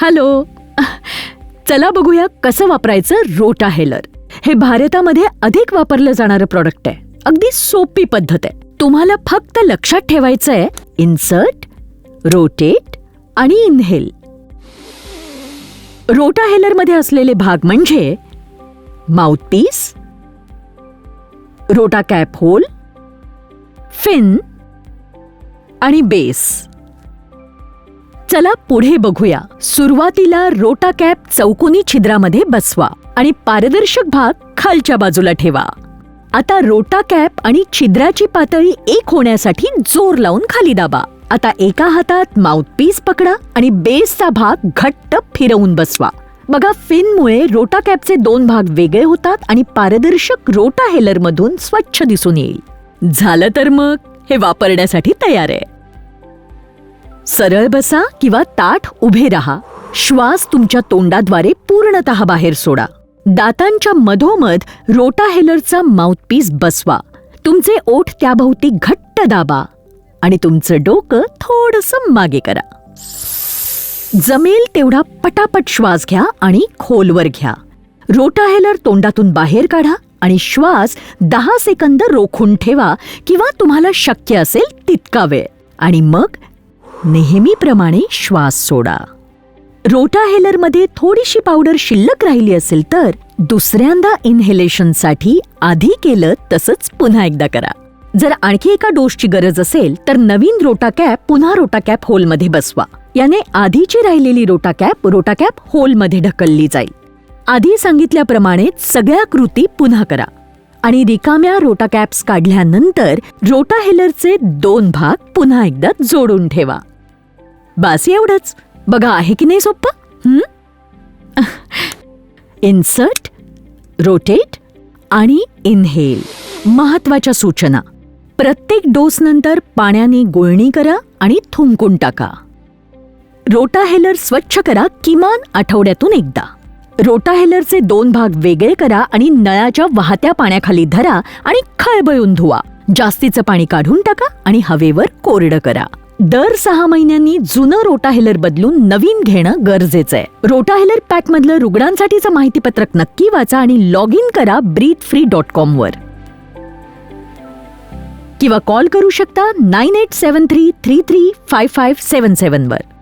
Hello. चला बघूया कसं वापरायचं रोटा हेलर हे भारतामध्ये अधिक वापरलं जाणारं प्रॉडक्ट आहे. अगदी सोपी पद्धत आहे. तुम्हाला फक्त लक्षात ठेवायचं आहे इन्सर्ट रोटेट आणि इनहेल रोटा हेलरमध्ये असलेले भाग म्हणजे माउथपीस रोटा कॅप होल फिन आणि बेस चला पुढे बघूया. सुरुवातीला रोटा कॅप चौकोनी छिद्रामध्ये बसवा आणि पारदर्शक भाग खालच्या बाजूला ठेवा. आता रोटा कॅप आणि छिद्राची पातळी एक होण्यासाठी जोर लावून खाली दाबा. आता एका हातात माउथपीस पकडा आणि बेसचा भाग घट्ट फिरवून बसवा. बघा फिनमुळे रोटा कॅपचे दोन भाग वेगळे होतात आणि पारदर्शक रोटा हेलरमधून स्वच्छ दिसून येईल. झालं तर मग? हे वापरण्यासाठी तयार आहे. सरळ बसा किंवा ताठ उभे राहा. श्वास तुमच्या तोंडाद्वारे पूर्णतः बाहेर सोडा. दातांच्या मधोमध रोटाहेलरचा माउथपीस बसवा. तुमचे ओठ त्याभोवती घट्ट दाबा आणि तुमचं डोकं थोडस मागे करा. जमेल तेवढा पटापट श्वास घ्या आणि खोलवर घ्या. रोटाहेलर तोंडातून बाहेर काढा आणि श्वास दहा सेकंद रोखून ठेवा किंवा तुम्हाला शक्य असेल तितका वेळ. आणि मग नेहमीप्रमाणे श्वास सोडा. रोटा हेलरमध्ये थोडीशी पावडर शिल्लक राहिली असेल तर दुसऱ्यांदा इन्हेलेशनसाठी आधी केलं तसंच पुन्हा एकदा करा. जर आणखी एका डोसची गरज असेल तर नवीन रोटा कॅप पुन्हा रोटा कॅप होलमध्ये बसवा. याने आधीची राहिलेली रोटा कॅप रोटा कॅप होलमध्ये ढकलली जाईल. आधी सांगितल्याप्रमाणे सगळ्या कृती पुन्हा करा. आणि रिकाम्या रोटा कॅप्स काढल्यानंतर रोटा हेलरचे दोन भाग पुन्हा एकदा जोडून ठेवा. बास एवढंच. बघा आहे की नाही सोप्पं? इन्सर्ट रोटेट आणि इनहेल महत्त्वाच्या सूचना. प्रत्येक डोस नंतर पाण्याने गोळणी करा आणि थुंकून टाका. रोटा हेलर स्वच्छ करा किमान आठवड्यातून एकदा. रोटा हेलरचे दोन भाग वेगळे करा आणि नळाच्या वाहत्या पाण्याखाली धरा आणि खळबळून धुवा. जास्तीचं पाणी काढून टाका आणि हवेवर कोरडं करा. दर सहा महिन्यांनी जुनं रोटाहेलर बदलून नवीन घेणं गरजेचं आहे. रोटाहेलर पॅक मधलं रुग्णांसाठीचं माहितीपत्रक नक्की वाचा आणि लॉग इन करा ब्रीथ फ्री डॉट कॉम वर. किंवा कॉल करू शकता nine eight seven three three three five five seven seven वर.